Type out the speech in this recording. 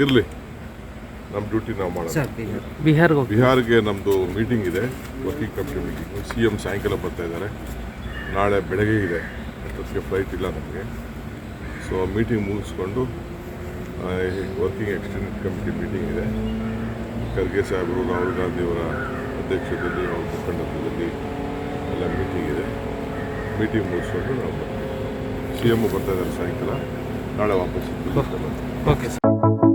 ಇರಲಿ. ನಮ್ಮ ಡ್ಯೂಟಿ ನಾವು ಮಾಡೋಣ ಬಿಹಾರ್ಗೆ ಬಿಹಾರ್ಗೆ ನಮ್ಮದು ಮೀಟಿಂಗ್ ಇದೆ. Working committee meeting C M ಸಾಯಂಕಾಲ ಬರ್ತಾ ಇದ್ದಾರೆ. ನಾಳೆ ಬೆಳಗ್ಗೆ ಇದೆ. ಅದಕ್ಕೆ ಫ್ಲೈಟ್ ಇಲ್ಲ ನಮಗೆ. ಸೊ ಮೀಟಿಂಗ್ ಮುಗಿಸ್ಕೊಂಡು ವರ್ಕಿಂಗ್ ಎಕ್ಸ್ಟೆಂಡೆಡ್ ಕಮಿಟಿ ಮೀಟಿಂಗ್ ಇದೆ. ಖರ್ಗೆ ಸಾಹೇಬರು ರಾಹುಲ್ ಗಾಂಧಿಯವರ ಅಧ್ಯಕ್ಷತೆಯಲ್ಲಿ ಅವ್ರ ಮುಖಂಡತ್ವದಲ್ಲಿ ಎಲ್ಲ ಮೀಟಿಂಗ್ ಇದೆ. ಮೀಟಿಂಗ್ ಮುಗಿಸ್ಕೊಂಡು ನಾವು ಬರ್ತೀವಿ. ಸಿ ಎಂ ಬರ್ತಾ ಇದ್ದಾರೆ ಸಾಯಂಕಾಲ. ನಾಳೆ ವಾಪಸ್ ಓಕೆ. ಸರ್